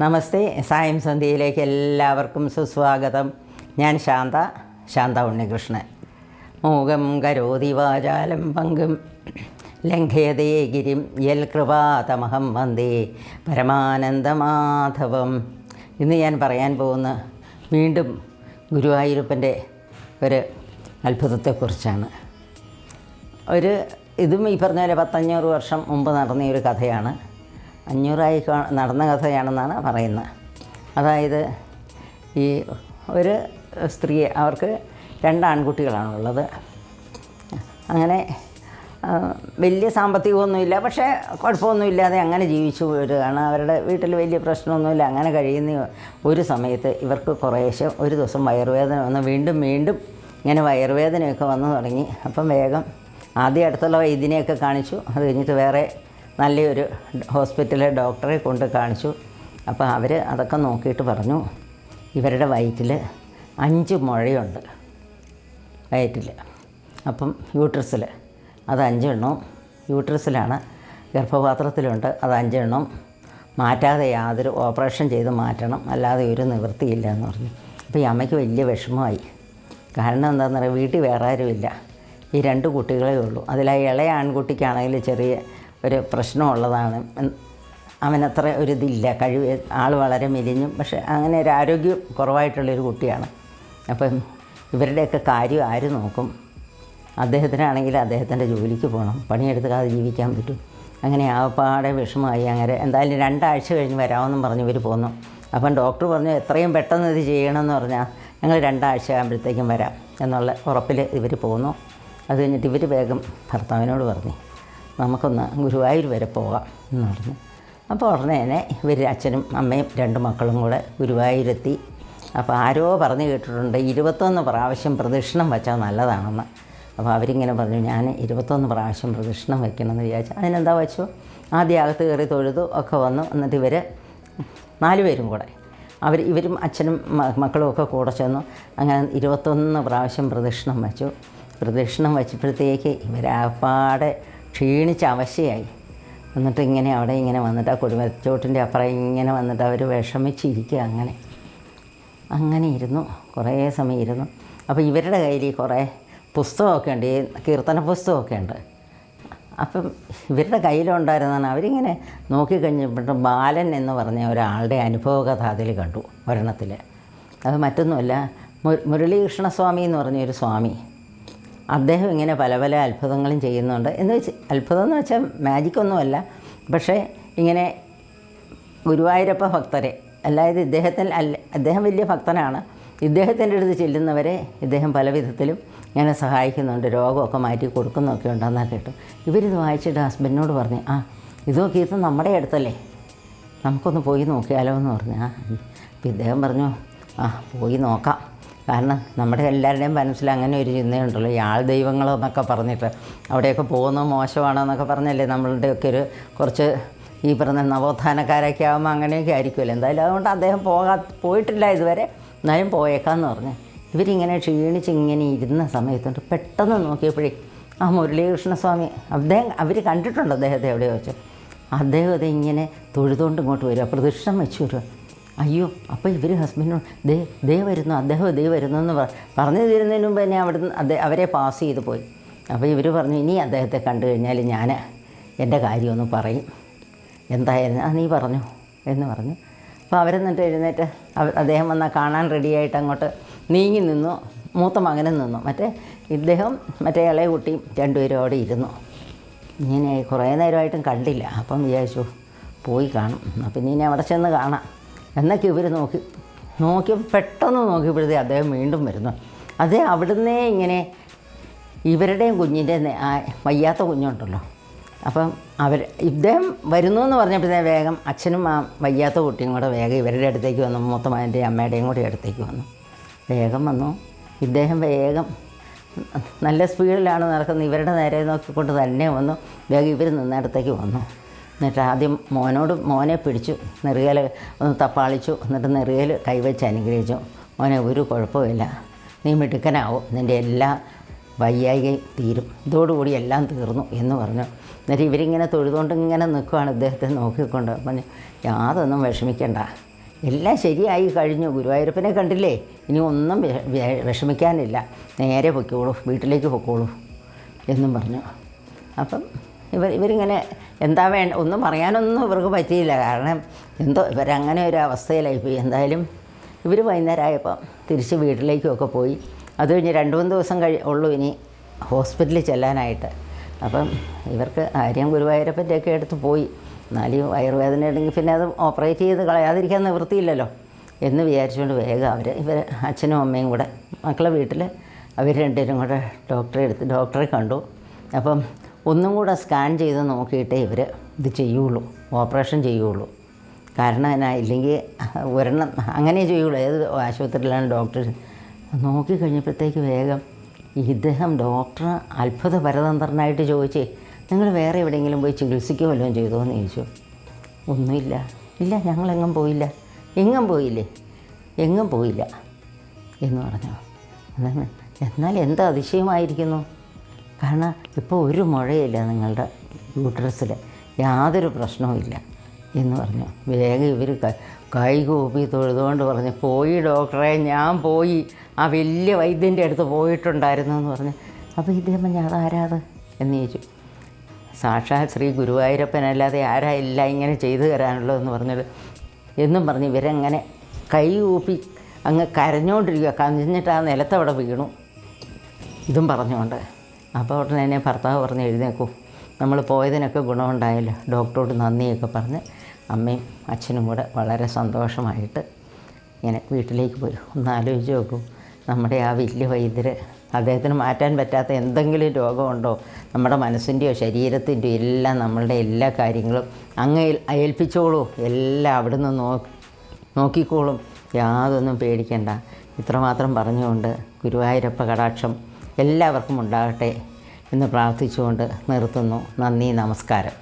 നമസ്തേ സായം സന്ധ്യയിലേക്ക് എല്ലാവർക്കും സുസ്വാഗതം. ഞാൻ ശാന്ത ശാന്ത ഉണ്ണികൃഷ്ണൻ. മൂകം കരോതി വാചാലം പങ്കും. ലംഘയതേ ഗിരിം യൽ കൃപാതമഹം വന്ദേ പരമാനന്ദമാധവം. ഇന്ന് ഞാൻ പറയാൻ പോകുന്ന വീണ്ടും ഗുരുവായൂരപ്പന്റെ ഒരു അത്ഭുതത്തെക്കുറിച്ചാണ്. ഒരു ഇതും ഈ പറഞ്ഞ പോലെ പത്തഞ്ഞൂറ് വർഷം മുമ്പ് നടന്ന ഒരു കഥയാണ്. അഞ്ഞൂറായി നടന്ന കഥയാണെന്നാണ് പറയുന്നത്. അതായത് ഈ ഒരു സ്ത്രീയെ അവർക്ക് രണ്ട് ആൺകുട്ടികളാണുള്ളത്. അങ്ങനെ വലിയ സാമ്പത്തികമൊന്നുമില്ല പക്ഷേ കുഴപ്പമൊന്നുമില്ലാതെ അങ്ങനെ ജീവിച്ചു വരികയാണ് അവരുടെ വീട്ടിൽ വലിയ പ്രശ്നമൊന്നുമില്ല അങ്ങനെ കഴിയുന്ന ഒരു സമയത്ത് ഇവർക്ക് കുറേശ്ശെ ഒരു ദിവസം വയറുവേദന വന്ന്. വീണ്ടും വീണ്ടും ഇങ്ങനെ വയറുവേദനയൊക്കെ വന്നു തുടങ്ങി. അപ്പം വേഗം ആദ്യം അടുത്തുള്ള വൈദ്യനെയൊക്കെ കാണിച്ചു. അത് കഴിഞ്ഞിട്ട് വേറെ നല്ലൊരു ഹോസ്പിറ്റലിലെ ഡോക്ടറെ കൊണ്ട് കാണിച്ചു. അപ്പോൾ അവർ അതൊക്കെ നോക്കിയിട്ട് പറഞ്ഞു ഇവരുടെ വയറ്റിൽ അഞ്ച് മുഴയുണ്ട് വയറ്റിൽ. അപ്പം യൂട്രസിൽ അത് അഞ്ചെണ്ണവും യൂട്രസിലാണ് ഗർഭപാത്രത്തിലുണ്ട് അത് അഞ്ചെണ്ണം മാറ്റാതെ യാതൊരു ഓപ്പറേഷൻ ചെയ്ത് മാറ്റണം അല്ലാതെ ഒരു നിവൃത്തിയില്ല എന്ന് പറഞ്ഞു. അപ്പോൾ ഈ അമ്മയ്ക്ക് വലിയ വിഷമമായി. കാരണം എന്താണെന്ന് പറയുക വീട്ടിൽ വേറെ ആരുമില്ല. ഈ രണ്ട് കുട്ടികളേ ഉള്ളൂ. അതിൽ ഇളയ ആൺകുട്ടിക്കാണെങ്കിൽ ചെറിയ ഒരു പ്രശ്നമുള്ളതാണ്. അവനത്ര ഒരു ഇതില്ല കഴിവ് ആൾ വളരെ മെലിഞ്ഞും. പക്ഷെ അങ്ങനെ ഒരു ആരോഗ്യം കുറവായിട്ടുള്ളൊരു കുട്ടിയാണ്. അപ്പം ഇവരുടെയൊക്കെ കാര്യം ആര് നോക്കും? അദ്ദേഹത്തിനാണെങ്കിൽ അദ്ദേഹത്തിന്റെ ജോലിക്ക് പോകണം. പണിയെടുക്കാതെ ജീവിക്കാൻ പറ്റും. അങ്ങനെ ആവപ്പാടെ വിഷമമായി. അങ്ങനെ എന്തായാലും രണ്ടാഴ്ച കഴിഞ്ഞ് വരാമെന്നും പറഞ്ഞ് ഇവർ പോന്നു. അപ്പം ഡോക്ടർ പറഞ്ഞു എത്രയും പെട്ടെന്ന് ഇത് ചെയ്യണമെന്ന് പറഞ്ഞാൽ ഞങ്ങൾ രണ്ടാഴ്ച ആകുമ്പോഴത്തേക്കും വരാം എന്നുള്ള ഉറപ്പിൽ ഇവർ പോന്നു. അത് കഴിഞ്ഞിട്ട് ഇവർ വേഗം ഭർത്താവിനോട് പറഞ്ഞു. നമുക്കൊന്ന് ഗുരുവായൂർ വരെ പോകാം എന്ന് പറഞ്ഞു. അപ്പോൾ ഉടനെ തന്നെ ഇവർ അച്ഛനും അമ്മയും രണ്ട് മക്കളും കൂടെ ഗുരുവായൂരെത്തി. അപ്പോൾ ആരോ പറഞ്ഞു കേട്ടിട്ടുണ്ട് ഇരുപത്തൊന്ന് പ്രാവശ്യം പ്രദക്ഷിണം വെച്ചാൽ നല്ലതാണെന്ന്. അപ്പോൾ അവരിങ്ങനെ പറഞ്ഞു ഞാൻ ഇരുപത്തൊന്ന് പ്രാവശ്യം പ്രദക്ഷിണം വയ്ക്കണമെന്ന് വിചാരിച്ചു. അതിനെന്താ വെച്ചു? ആദ്യം അകത്ത് കയറി തൊഴുതു ഒക്കെ വന്നു. എന്നിട്ട് ഇവർ നാല് പേരും കൂടെ അവർ ഇവരും അച്ഛനും മക്കളും ഒക്കെ കൂടെ ചെന്നു. അങ്ങനെ ഇരുപത്തൊന്ന് പ്രാവശ്യം പ്രദക്ഷിണം വെച്ചു. പ്രദക്ഷിണം വെച്ചപ്പോഴത്തേക്ക് ഇവരാപ്പാടെ ക്ഷീണിച്ച് അവശയായി. എന്നിട്ട് ഇങ്ങനെ അവിടെ ഇങ്ങനെ വന്നിട്ട് ആ കുടുംബച്ചോട്ടിന്റെ അപ്പുറം ഇങ്ങനെ വന്നിട്ട് അവർ വിഷമിച്ചിരിക്കുക അങ്ങനെ. അങ്ങനെ ഇരുന്നു. കുറേ സമയം ഇരുന്നു. അപ്പോൾ ഇവരുടെ കയ്യിൽ കുറേ പുസ്തകമൊക്കെ ഉണ്ട്. ഈ കീർത്തന പുസ്തകമൊക്കെ ഉണ്ട്. അപ്പം ഇവരുടെ കയ്യിലുണ്ടായിരുന്നാണ് അവരിങ്ങനെ നോക്കിക്കഴിഞ്ഞപ്പോൾ ബാലൻ എന്ന് പറഞ്ഞ ഒരാളുടെ അനുഭവകഥ അതിൽ കണ്ടു ഒരെണ്ണത്തിൽ. അത് മറ്റൊന്നുമല്ല. മുരളീകൃഷ്ണസ്വാമി എന്ന് പറഞ്ഞൊരു സ്വാമി. അദ്ദേഹം ഇങ്ങനെ പല പല അത്ഭുതങ്ങളും ചെയ്യുന്നുണ്ട്. എന്ന് വെച്ച് അത്ഭുതം എന്ന് വെച്ചാൽ മാജിക്കൊന്നുമല്ല പക്ഷേ ഇങ്ങനെ ഗുരുവായൂരപ്പ ഭക്തരെ അല്ലാതെ ഇദ്ദേഹത്തിൽ അല്ല അദ്ദേഹം വലിയ ഭക്തനാണ്. ഇദ്ദേഹത്തിന്റെ അടുത്ത് ചെല്ലുന്നവരെ ഇദ്ദേഹം പല വിധത്തിലും ഇങ്ങനെ സഹായിക്കുന്നുണ്ട്. രോഗമൊക്കെ മാറ്റി കൊടുക്കുന്നൊക്കെ ഉണ്ടെന്നാൽ കേട്ടു. ഇവരിത് വായിച്ചിട്ട് ഹസ്ബൻഡിനോട് പറഞ്ഞു ആ ഇതൊക്കെ ഇത് നമ്മുടെ അടുത്തല്ലേ? നമുക്കൊന്ന് പോയി നോക്കിയാലോ എന്ന് പറഞ്ഞു. ആ ഇദ്ദേഹം പറഞ്ഞു ആ പോയി നോക്കാം. കാരണം നമ്മുടെ എല്ലാവരുടെയും മനസ്സിൽ അങ്ങനെ ഒരു ചിന്തയുണ്ടല്ലോ. ആൾ ദൈവങ്ങളെന്നൊക്കെ പറഞ്ഞിട്ട് അവിടെയൊക്കെ പോകുന്നത് മോശമാണെന്നൊക്കെ പറഞ്ഞല്ലേ നമ്മളുടെയൊക്കെ ഒരു കുറച്ച് ഈ പറഞ്ഞ നവോത്ഥാനക്കാരൊക്കെ ആകുമ്പോൾ അങ്ങനെയൊക്കെ ആയിരിക്കുമല്ലോ. എന്തായാലും അതുകൊണ്ട് അദ്ദേഹം പോകാ പോയിട്ടില്ല ഇതുവരെ. എന്നാലും പോയേക്കാന്ന് പറഞ്ഞു. ഇവരിങ്ങനെ ക്ഷീണിച്ച് ഇങ്ങനെ ഇരുന്ന സമയത്തുണ്ട്. പെട്ടെന്ന് നോക്കിയപ്പോഴേ ആ മുരളീകൃഷ്ണസ്വാമി അദ്ദേഹം അവർ കണ്ടിട്ടുണ്ട് അദ്ദേഹത്തെ എവിടെയോ വെച്ച്? അദ്ദേഹം അതിങ്ങനെ തൊഴുതുകൊണ്ട് ഇങ്ങോട്ട് വരിക പ്രദക്ഷിണം വെച്ച് വരിക അയ്യോ അപ്പോൾ ഇവർ ഹസ്ബൻഡിനോട് ദേ ദേ വരുന്നു അദ്ദേഹം ദേ വരുന്നു എന്ന് പറ- പറഞ്ഞു തരുന്നതിന് മുമ്പ് തന്നെ അവിടുന്ന് അദ്ദേഹം അവരെ പാസ് ചെയ്ത് പോയി. അപ്പോൾ ഇവർ പറഞ്ഞു ഇനി അദ്ദേഹത്തെ കണ്ടു കഴിഞ്ഞാൽ ഞാൻ എന്റെ കാര്യമൊന്ന് പറയും. എന്തായിരുന്നു? ആ നീ പറഞ്ഞു എന്ന് പറഞ്ഞു. അപ്പോൾ അവരെന്നിട്ട് എഴുന്നേറ്റ് അദ്ദേഹം വന്നാൽ കാണാൻ റെഡിയായിട്ട് അങ്ങോട്ട് നീങ്ങി നിന്നു. മൂത്ത മകനും നിന്നു. മറ്റേ ഇദ്ദേഹം മറ്റേ ഇളയ കുട്ടിയും രണ്ടുപേരും അവിടെ ഇരുന്നു. ഇങ്ങനെ കുറേ നേരമായിട്ടും കണ്ടില്ല. അപ്പം വിചാരിച്ചു പോയി കാണും. അപ്പം ഇനി അവിടെ ചെന്ന് കാണാം. എന്നൊക്കെ ഇവർ നോക്കി നോക്കി പെട്ടെന്ന് നോക്കിയപ്പോഴത്തേ അദ്ദേഹം വീണ്ടും വരുന്നു. അത് അവിടുന്നേ ഇങ്ങനെ ഇവരുടെയും കുഞ്ഞിന്റെ വയ്യാത്ത കുഞ്ഞുണ്ടല്ലോ. അപ്പം അവർ ഇദ്ദേഹം വരുന്നു എന്ന് പറഞ്ഞപ്പോഴത്തേ വേഗം അച്ഛനും ആ വയ്യാത്ത കുട്ടിയും കൂടെ വേഗം ഇവരുടെ അടുത്തേക്ക് വന്നു. മൂത്തമാന്റെയും അമ്മയുടെയും കൂടി അടുത്തേക്ക് വന്നു. വേഗം വന്നു. ഇദ്ദേഹം വേഗം നല്ല സ്പീഡിലാണ് നടക്കുന്നത്. ഇവരുടെ നേരെ നോക്കിക്കൊണ്ട് തന്നെ വന്നു. വേഗം ഇവർ നിന്നിടത്തേക്ക് വന്നു. എന്നിട്ട് ആദ്യം മോനോട് മോനെ പിടിച്ചു നെറുകയിൽ ഒന്ന് തപ്പാളിച്ചു എന്നിട്ട് നെറുകയിൽ കൈവച്ച് അനുഗ്രഹിച്ചു. മോനെ ഒരു കുഴപ്പമില്ല നീ മിടുക്കനാവും. നിന്റെ എല്ലാ വയ്യായി തീരും. ഇതോടുകൂടി എല്ലാം തീർന്നു എന്ന് പറഞ്ഞു. എന്നിട്ട് ഇവരിങ്ങനെ തൊഴുതുകൊണ്ട് ഇങ്ങനെ നിൽക്കുകയാണ് ഇദ്ദേഹത്തെ നോക്കിക്കൊണ്ട്. പറഞ്ഞു യാതൊന്നും വിഷമിക്കണ്ട. എല്ലാം ശരിയായി കഴിഞ്ഞു. ഗുരുവായൂരപ്പനെ കണ്ടില്ലേ? ഇനി ഒന്നും വിഷമിക്കാനില്ല. നേരെ പൊയ്ക്കോളൂ. വീട്ടിലേക്ക് പൊയ്ക്കോളൂ എന്നും പറഞ്ഞു. അപ്പം ഇവർ ഇവരിങ്ങനെ എന്താ വേണ്ട ഒന്നും പറയാനൊന്നും ഇവർക്ക് പറ്റിയില്ല. കാരണം എന്തോ ഇവരങ്ങനെ ഒരു അവസ്ഥയിലായിപ്പോയി എന്തായാലും ഇവർ വൈകുന്നേരമായപ്പം തിരിച്ച് വീട്ടിലേക്കൊക്കെ പോയി. അത് കഴിഞ്ഞ് രണ്ട് മൂന്ന് ദിവസം കഴി ഉള്ളൂ ഇനി ഹോസ്പിറ്റലിൽ ചെല്ലാനായിട്ട്. അപ്പം ഇവർക്ക് ആര്യം ഗുരുവായൂരപ്പന്റെയൊക്കെ എടുത്ത് പോയി. എന്നാലും വയറുവേദന ഉണ്ടെങ്കിൽ പിന്നെ അത് ഓപ്പറേറ്റ് ചെയ്ത് കളയാതിരിക്കാൻ നിവൃത്തിയില്ലല്ലോ എന്ന് വിചാരിച്ചുകൊണ്ട് വേഗം അവർ ഇവർ അച്ഛനും അമ്മയും കൂടെ മക്കളെ വീട്ടിൽ അവർ രണ്ടുപേരും കൂടെ ഡോക്ടറെ എടുത്ത് ഡോക്ടറെ കണ്ടു. അപ്പം ഒന്നും കൂടെ സ്കാൻ ചെയ്ത് നോക്കിയിട്ടേ ഇവർ ഇത് ചെയ്യുള്ളൂ ഓപ്പറേഷൻ ചെയ്യുള്ളൂ. കാരണം എന്നാ ഇല്ലെങ്കിൽ ഒരെണ്ണം അങ്ങനെ ചെയ്യുള്ളൂ. ഏത് ആശുപത്രിയിലാണ് ഡോക്ടർ? നോക്കി കഴിഞ്ഞപ്പോഴത്തേക്ക് വേഗം ഇദ്ദേഹം ഡോക്ടർ അത്ഭുത പരതന്ത്രനായിട്ട് ചോദിച്ചേ നിങ്ങൾ വേറെ എവിടെയെങ്കിലും പോയി ചികിത്സിക്കുമല്ലോ ചെയ്തോ? എന്ന് ചോദിച്ചു. ഒന്നുമില്ല. ഇല്ല ഞങ്ങളെങ്ങും പോയില്ല. എങ്ങും പോയില്ലേ? എങ്ങും പോയില്ല എന്ന് പറഞ്ഞു. എന്നാൽ എന്താ അതിശയമായിരിക്കുന്നു? കാരണം ഇപ്പോൾ ഒരു മുഴയില്ല നിങ്ങളുടെ യൂട്രസിൽ യാതൊരു പ്രശ്നവുമില്ല എന്ന് പറഞ്ഞു. വേഗം ഇവർ കൈ കൂപ്പി തൊഴുതുകൊണ്ട് പറഞ്ഞു പോയി ഡോക്ടറെ ഞാൻ പോയി. ആ വലിയ വൈദ്യന്റെ അടുത്ത് പോയിട്ടുണ്ടായിരുന്നു എന്ന് പറഞ്ഞു. അപ്പോൾ ഇദ്ദേഹം ഞാൻ അതാരാത്? എന്ന് ചോദിച്ചു. സാക്ഷാൽ ശ്രീ ഗുരുവായൂരപ്പനല്ലാതെ ആരാ ഇല്ല ഇങ്ങനെ ചെയ്തു തരാനുള്ളതെന്ന് പറഞ്ഞത്? എന്നും പറഞ്ഞ് ഇവരങ്ങനെ കൈ കൂപ്പി അങ്ങ് കരഞ്ഞുകൊണ്ടിരിക്കുക കഞ്ഞിട്ട് ആ നിലത്തവിടെ വീണു. ഇതും പറഞ്ഞുകൊണ്ട് അപ്പോൾ ഉടനെ തന്നെ ഭർത്താവ് പറഞ്ഞ് എഴുന്നേക്കൂ നമ്മൾ പോയതിനൊക്കെ ഗുണമുണ്ടായല്ലോ. ഡോക്ടറോട് നന്ദിയൊക്കെ പറഞ്ഞ് അമ്മയും അച്ഛനും കൂടെ വളരെ സന്തോഷമായിട്ട് ഇങ്ങനെ വീട്ടിലേക്ക് പോയി. ഒന്ന് ആലോചിച്ച് നോക്കൂ. നമ്മുടെ ആ വലിയ വൈദ്യര് അദ്ദേഹത്തിന് മാറ്റാൻ പറ്റാത്ത എന്തെങ്കിലും രോഗമുണ്ടോ? നമ്മുടെ മനസ്സിന്റെയോ ശരീരത്തിന്റെയോ എല്ലാം നമ്മളുടെ എല്ലാ കാര്യങ്ങളും അങ്ങ് ഏൽ- ഏൽപ്പിച്ചോളൂ. എല്ലാം അവിടുന്ന് നോ നോക്കിക്കോളും. യാതൊന്നും പേടിക്കണ്ട. ഇത്രമാത്രം പറഞ്ഞുകൊണ്ട് ഗുരുവായൂരപ്പ കടാക്ഷം എല്ലാവർക്കും ഉണ്ടാകട്ടെ എന്ന് പ്രാർത്ഥിച്ചുകൊണ്ട് നിർത്തുന്നു. നന്ദി നമസ്കാരം.